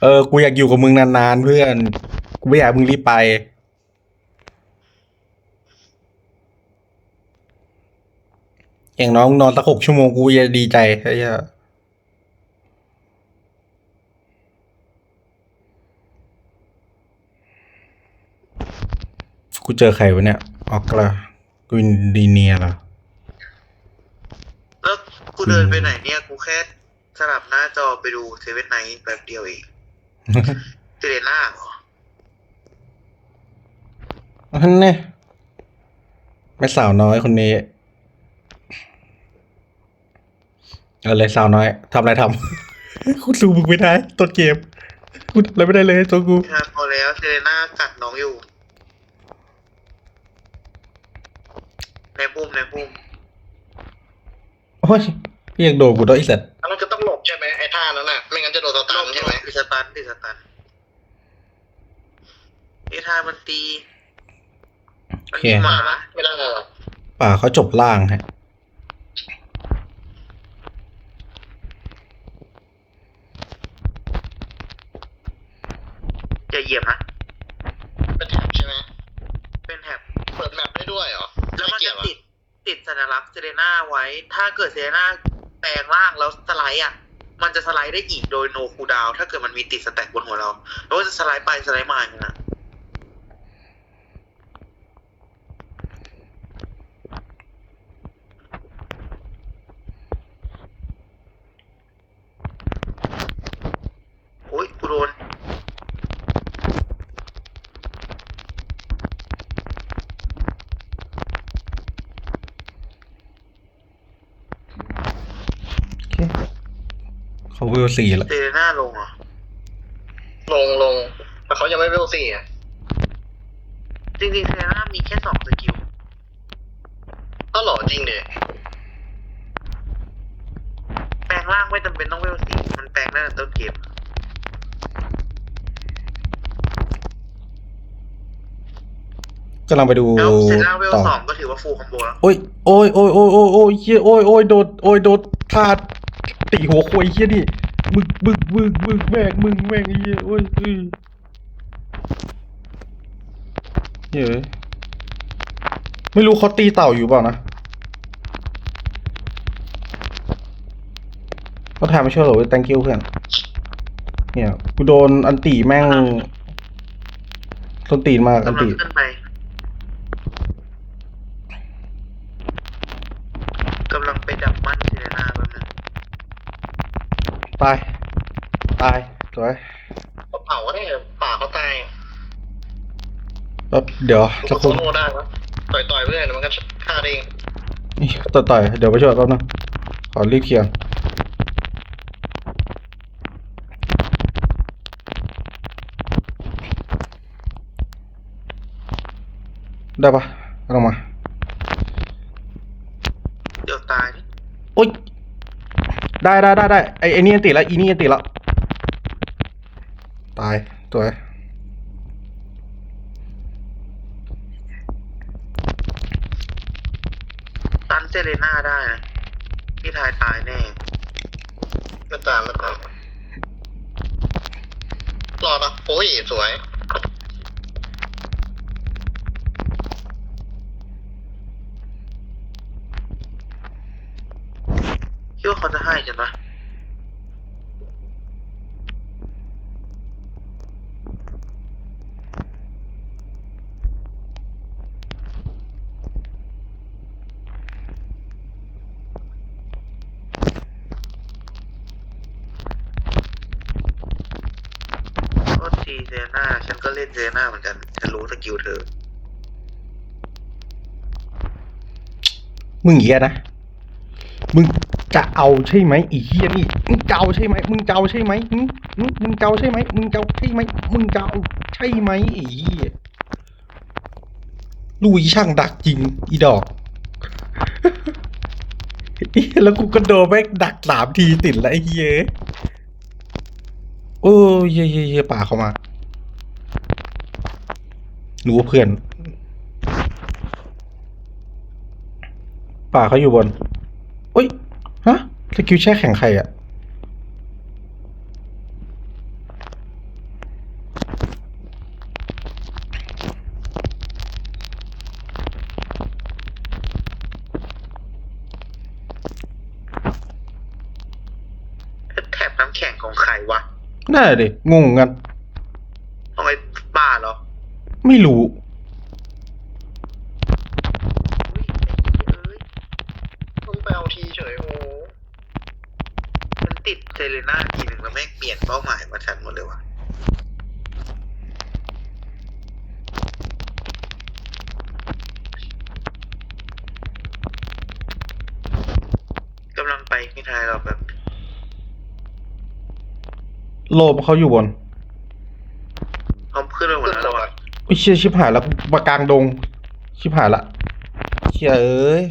เออ กูอยากอยู่กับมึงนานๆ เพื่อน กูไม่อยากมึงรีบไป อย่างน้องนอนสักหกชั่วโมงกูจะดีใจไอ้เหี้ยกูเจอใครวะเนี่ยออกละกวินดีเนียเหรอแล้วกูเดินไปไหนเนี่ย กูแค่สลับหน้าจอไปดูเซเว่นไนท์แบบเดียวเอง เจเลน่าเหรอนั่นเนี่ยแม่สาวน้อยคนนี้อะไรสาวน้อยทำอะไรทำ คุณดูมึงไม่ได้ต้นเกมคุณอะไรไม่ได้เลยตัวกูทานพอแล้วเจเลน่ากัดน้องอยู่ ในปุ่มในปุ่มโอ้ยพี่ยังโดนกูด้วยไอ้สัตว์ ติดสตันติดสตันไอ้ทายมันตีมันมีหมาไม่ได้หรอกป่าเขาจบล่างฮะอย่าเหยียบนะเป็นแท็บใช่ไหมเป็นแถบเปิดแมปได้ด้วยเหรอแล้วมันไเกี่จะยวอะติดติดสัญลักษณ์เซเลน่าไว้ ถ้าเกิดเซเลน่าแปลงร่างแล้วสไลด์อะ มันจะสไลด์ได้อีกโดยโนคูดาวถ้าเกิดมันมีติดสแต็กบนหัวเราแล้วก็จะสไลด์ไปสไลด์มาอย่างนั้นนะโอ้ยกูโดน โอเค เขาเวลสี่แล้วเซเลน่าลงเหรอลงลงแต่เขายังไม่เวลสี่อะจริงๆเซเลน่ามีแค่สองสกิลก็หล่อจริงเด็แปลงร่างไม่จำเป็นต้องเวลสีมันแปลงได้ในต้นเกมกำลังไปดูแล้วเซเลน่าเวลต่อสองก็ถือว่าฟูลคอมโบแล้ว โอ้ยโอ้ยโอ้ยโอ้ยโอ้ยโอ้ยเฮียโอ้ยโอ้ยโดนโอ้ยโดนพลาด ตีหัวควยเฮียนี่มึงมึงมึงมึงแม่งมึงแม่งไอ้เฮียโอ้ยเอ้ยเฮ้ยไม่รู้เขาตีเต่าอยู่เปล่านะเขาถามไม่ช่วยเหรอเว้ย thank you เพื่อน เนี่ย กูโดนอันตีแม่งต้นตีนมากอันกำลังตี ขึ้นไปกำลังไปดับมันเซเลน่าแป๊บนึง ตาย ตาย สวยเขาเผาได้ป่าเขาตายแป๊บเดี๋ยวกูสักคก็นโง่ได้ปะต่อยต่อยๆเพื่อนมันก็ฆ่าได้เองนี่ต่อต่อยเดี๋ยวไปช่วยแป๊บนึงขอรีบเคลียร์ได้ปะลงมา เดี๋ยวตาย โอ๊ย ได้ได้ได้ได้ไอไอนี่อันติแล้วอีนี่อันติแล้ว ตายสวตันเซเลน่าได้นะพี่ทายตายแน่ไม่ตามไม่ตามรอดปะโอ้ยสวย คิดว่าเขาจะให้กันปะโท ษทีเซเลน่าฉันก็เล่นเซเลน่าเหมือนกัน ฉันรู้สกิลเธอ มึงเหี้ยนะ มึงจะเอาใช่ไหมอีเหี้ยนี่ มึงจะเอาใช่ไหมมึงจะเอาใช่ไหมหึหึมึงจะเอาใช่ไหมมึงจะเอาใช่ไหมมึงจะเอาใช่ไหมอ้เหี้ยลุยช่างดักจริง อีดอก แล้วกูก็โดนแม่งดักสามทีติดแล้วไอ้เหี้ย โอ้ยเยเหี้ยเหี้ยป่าเข้ามา รู้เพื่อน ป่าเขาอยู่บนอุ้ย ฮะสกิลแช่แข็งใครอะแถบน้ำแข็งของใครวะ น่าดิงงกัน เอาไว้ป่าเหรอ ไม่รู้อุ้ยไอ้เหี้ยเอ้ยมึงไปเอาทีเฉยโอ้โหมันติดเซเลน่าทีหนึ่งแล้วแม่งเปลี่ยนเป้าหมายมาฉันหมดเลยวะกำลังไปพี่ทายเราแบบ โลบเขาอยู่บน เขาขึ้นไปหมด ขึ้น ไปเชี่ยชิบหายแล้วมากลางดง ชิบหายละเชี่ยเอ้ย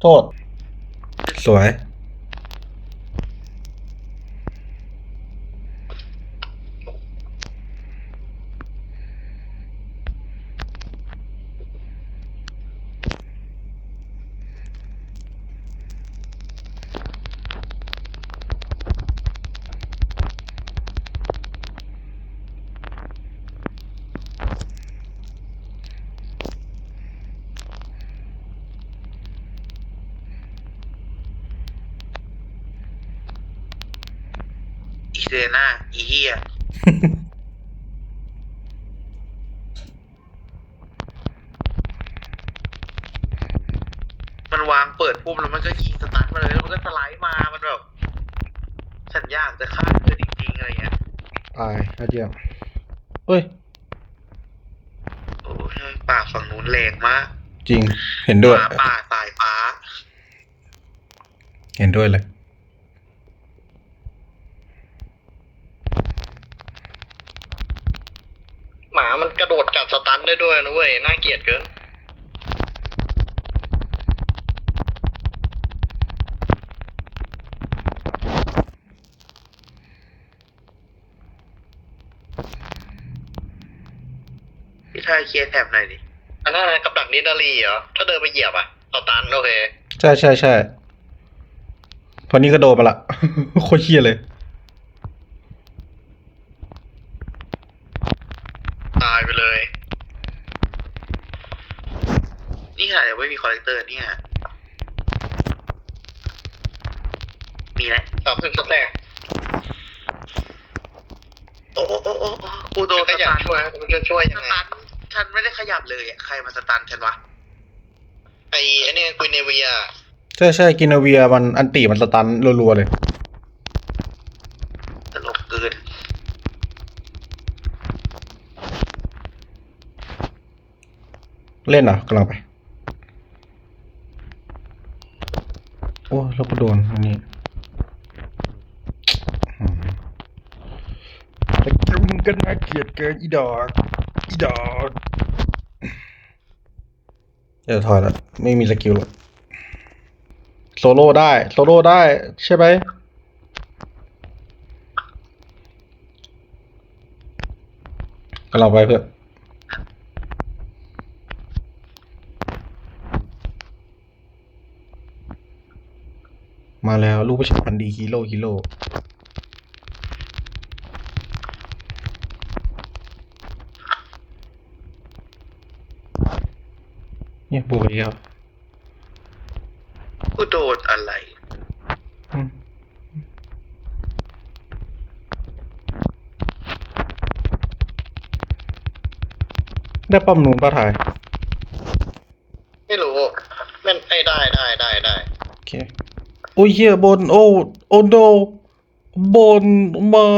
โทษ สวย อี เซเลน่าอีเฮียมันวางเปิดปุ๊บแล้วมันก็ยิงสตาร์ทมาเลยแล้วมันก็สไลด์มามันแบบฉันอยากจะฆ่าเธอจริงๆอะไรเงี้ยตายยอดเยี่ยมเฮ้ย โอ้ยป่าฝั่งนู้นแรงมากจริง เห็นด้วย ป่าป่าสายฟ้า เห็นด้วยเลย หมามันกระโดดกัดส ตันได้ด้วยนะเว้ย น่าเกลียดเกิน พี่ทายเคลียร์แถบหน่อยดิ อันนั้นอะไรกับดักนิดาลีเหรอ ถ้าเดินไปเหยียบอะสตันโอเค ใช่ใช่ใช่พอนี้ก็โดนมาละ โคตรเชี่ยเลย ตายไปเลย นี่ค่ะยังไม่มีคอลเลกเตอร์เนี่ย มีแล้วสามสิบสแต็กโอ้โอ้โอ้โอ้โอ้กูโดนก็สอยาตักนช่วยมันจะช่วยสยังไงตันฉันไม่ได้ขยับเลยอะใครมาสตันฉันวะไอ้ไอ้เนี่ยกุยเนเวียใช่ใช่กินาเวียมันอันตีมันสตันรัวๆเลย ตลกเกินเล่นเหรอกำลังไป โอ้แล้วก็โดนอันนี้อืมแต่กิ้มึงก็น่าเกลียดเกินอีดอก อีดอกเดี๋ยวถอยละไม่มีสกิลหรอกโซโล่ได้โซโล่ได้ใช่ไหมกำลังไปเพื่อน มาแล้วลูกประชาพันธ์ดีฮีโร่ฮีโร่เนี่ยบวกอีกแล้วกูโดนอะไรอืมได้ป้อมนูนป้าถ่าย ไม่รู้แม่นไอ้ได้ได้ได้ได้โอเคโอ้ยเฮียบนโอ้โอโดบนไม่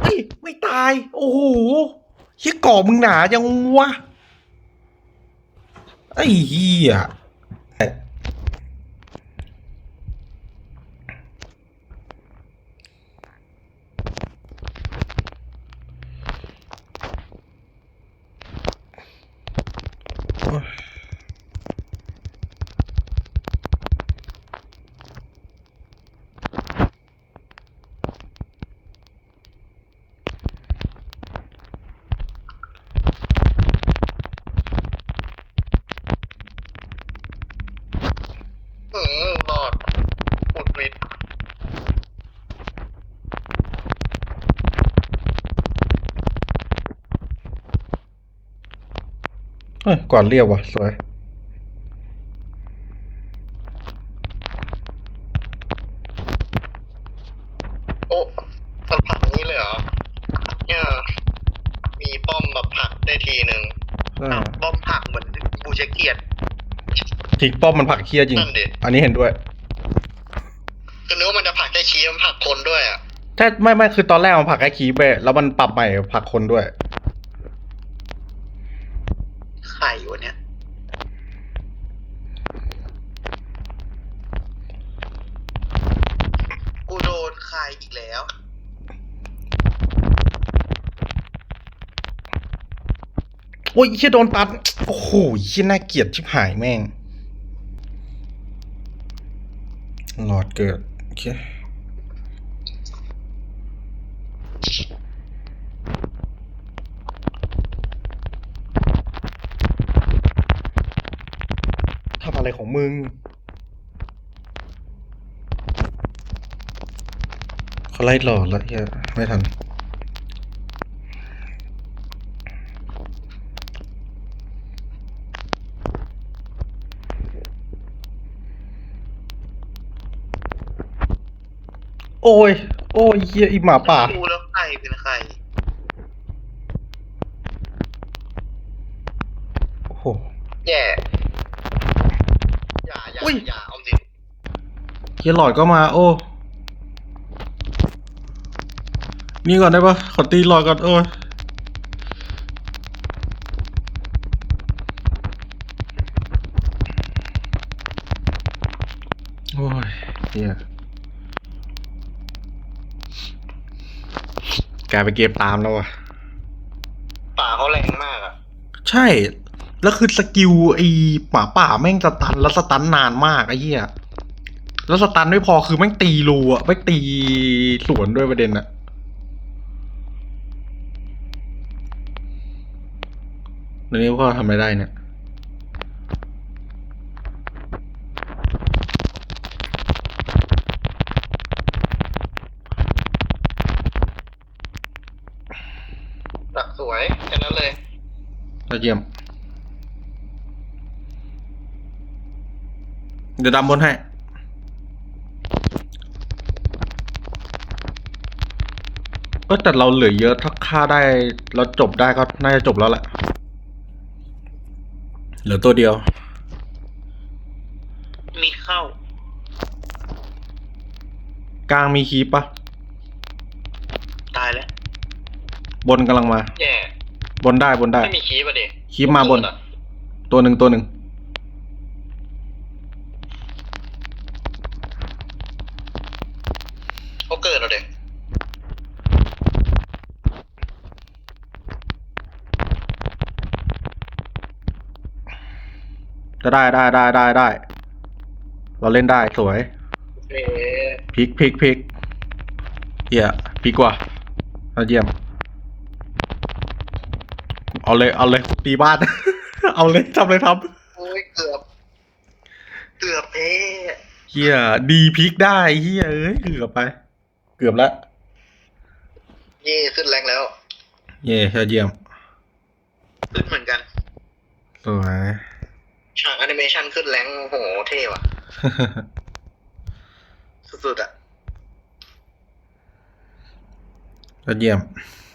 เฮ้ยไม่ตาย โอ้โหเฮียก่อมึงหนาจังวะไอ้เหี้ย เอ้ยก่อนเรียบว่ะ สวยโอ้มันผักนี้เลยเหรอ เนี่ย มีป้อมแบบผักได้ทีหนึ่งป้อมผักเหมือนบูชเกียรติพลิกป้อมมันผักเคียจริงอันนี้เห็นด้วย ก็นึกว่ามันจะผักแค่ชี้มันผักคนด้วยอะ ถ้าไม่ไม่คือตอนแรกมันผักแค่คีไป แล้วมันปรับใหม่ผักคนด้วย ไข่วะเนี่ยกูโดนไข่อีกแล้ว โอ้ยเชี่ยโดนตัด โอ้โหเชี่ยน่าเกลียดชิบหายแม่งหลอดเกิด โอเค ทำ อะไรของมึง เขาไล่หลอดแล้วเฮียไม่ทัน โอ้ย โอ้ยเฮียอีหมาป่าดูแล้วไข่เป็นไข่โอ้โห แย่ อย่าอย่า อุ้ย อย่าเอาสิ เฮียหลอดก็มา โอ้ นี่ก่อนได้ปะขอตีหลอดก่อนโอ้ยโอ้ยเฮียกลายเป็นเกมตามแล้วว่ะ ป่าเขาแรงมากอะ ใช่ แล้วคือสกิลไอ้หมาป่าแม่งสตันแล้วสตันนานมากไอ้เหี้ย แล้วสตันไม่พอคือแม่งตีรูอะแม่งตีสวนด้วยประเด็นอะเดี๋ยวนี้พ่อทำอะไรได้เนี่ยดักสวยแค่นั้นเลยยอดเยี่ยม เดี๋ยวดำบนให้ เออแต่เราเหลือเยอะถ้าฆ่าได้เราจบได้ก็น่าจะจบแล้วแหละ เหลือตัวเดียว มีเข้า กลางมีคีปปะตายแล้ว บนกำลังมา แย่ บนได้บนได้ ไม่มีคีบอะดิคีปมาบนเกิดอะตัวหนึ่งตัวหนึ่งเขาเกิดแล้วเด็ก จะได้ได้ได้ได้ได้ เราเล่นได้สวยเอ๊ะพลิกพลิกพลิกเหี้ยพลิกว่ะยอดเยี่ยม เอาเลยเอาเลยตีบ้าน เอาเลยทำเลยทโอ้ยเกือบ เกือบเอ๊ำเฮียดีพลิกได้เฮียเอ้ยเกือบไป เกือบแล้วเย่ขึ้นแรงแล้ว เย่ยอดเยี่ยม ขึ้นเหมือนกัน สวย ฉากแอนิเมชันขึ้นแรงโอ้โหเท่ว่ะ สุดๆอะยอดเยี่ยมเ